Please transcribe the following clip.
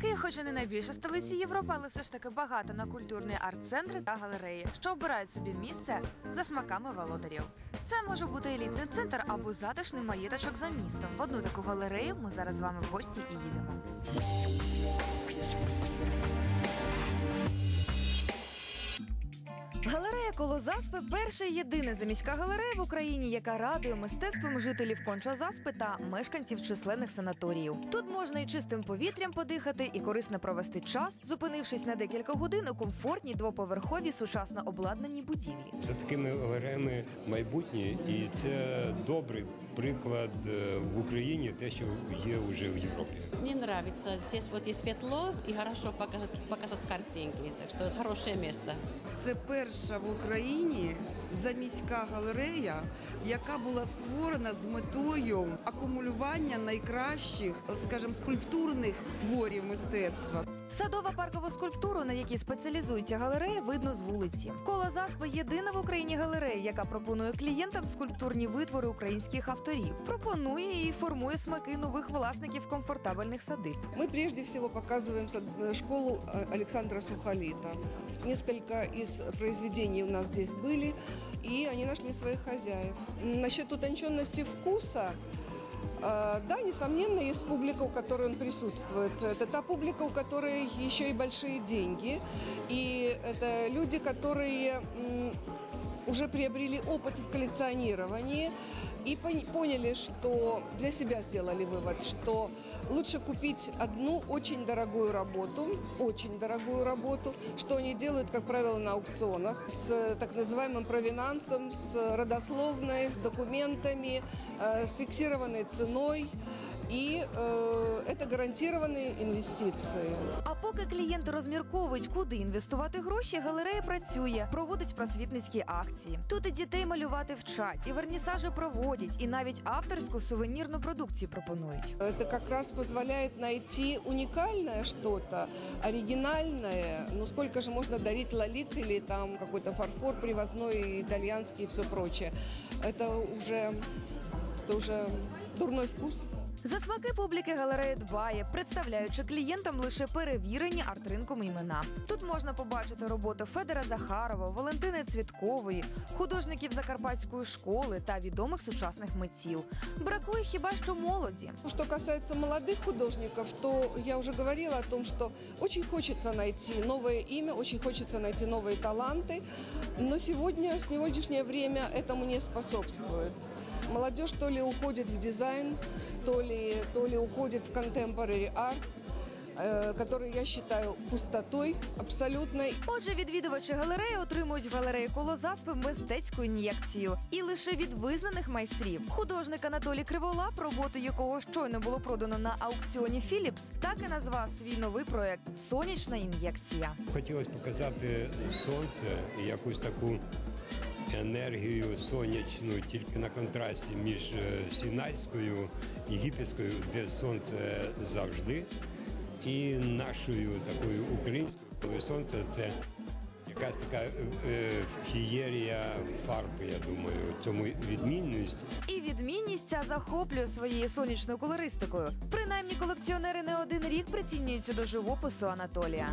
Київ, хоч і не найбільша столиці Європи, але все ж таки багато на культурні арт-центри та галереї, що обирають собі місце за смаками володарів. Це може бути елітний центр або затишний маєточок за містом. В одну таку галерею ми зараз з вами в гості і їдемо. Галерея Колозаспи перша і єдина заміська галерея в Україні, яка радує мистецтвом жителів Конча-Заспи та мешканців численних санаторіїв. Тут можна і чистим повітрям подихати, і корисно провести час, зупинившись на декілька годин у комфортній двоповерховій сучасно обладнаній будівлі. За такими галереями майбутнє, і це добрий приклад е, в Україні, те, що є вже в Європі. Мне нравится. Здесь вот и светло, и хорошо покажут, покажут картинки. Так что это хорошее место. Це перша в Україні заміська галерея, яка була створена з метою акумулювання найкращих, скажімо, скульптурних творів мистецтва. Садова паркова скульптуру, на якій спеціалізується галерея, видно з вулиці. Коло Заспи єдина в Україні галерея, яка пропонує клієнтам скульптурні витвори українських авторів Пропонує і формує смаки нових власників комфортабельних садиб. Мы прежде всего показываем сад- э, школу э, Александра Сухолита. Несколько из произведений у нас здесь были, и они нашли своих хозяев. М, Насчет утонченности вкуса, э, да, несомненно, есть публика, у которой он присутствует. Это та публика, у которой еще и большие деньги. И это люди, которые м, уже приобрели опыт в коллекционировании и пон- поняли, что для себя сделали вывод, что лучше купить одну очень дорогую работу, очень дорогую работу, что они делают, как правило, на аукционах, с так называемым провинансом, с родословной, с документами, э, с фиксированной ценой. И э, это гарантированные инвестиции. А поки клієнти розмірковують, куди інвестувати гроші, галерея працює, проводить просвітницькі акції. Тут і дітей малювати вчать, і вернісажі проводять, і навіть авторську сувенірну продукцію пропонують. Это как раз позволяет найти уникальное что-то, оригинальное. Ну сколько же можно дарить лолит или там какой-то фарфор привозной, итальянский и все прочее. Это уже, это уже дурной вкус. За смаки публіки галерея дбає, представляючи клієнтам лише перевірені арт-ринком імена. Тут можна побачити роботи Федора Захарова, Валентини Цвіткової, художників Закарпатської школи та відомих сучасних митців. Бракує хіба що молоді. Что касается молодых художников, то я уже говорила о том, что очень хочется найти новое имя, очень хочется найти новые таланты, но сегодня, в сегодняшнее время этому не способствует. Молодежь то ли уходит в дизайн, то ли, то ли уходит в contemporary art, э, который я считаю пустотой абсолютной. Отже, відвідувачі галереї отримують в галереї коло заспи мистецьку ін'єкцію і лише від визнаних майстрів. Художник Анатолій Криволап, роботу якого щойно було продано на аукціоні Філіпс, так і назвав свій новий проект Сонячна ін'єкція. Хотілося показати сонце і якусь таку енергію сонячну, тільки на контрасті між е, Сінайською, єгипетською, де сонце завжди, і нашою такою українською, коли сонце це якась така е, е, фієрія фарби, я думаю, цьому відмінність. І відмінність ця захоплює своєю сонячною колористикою. Принаймні, колекціонери не один рік прицінюються до живопису Анатолія.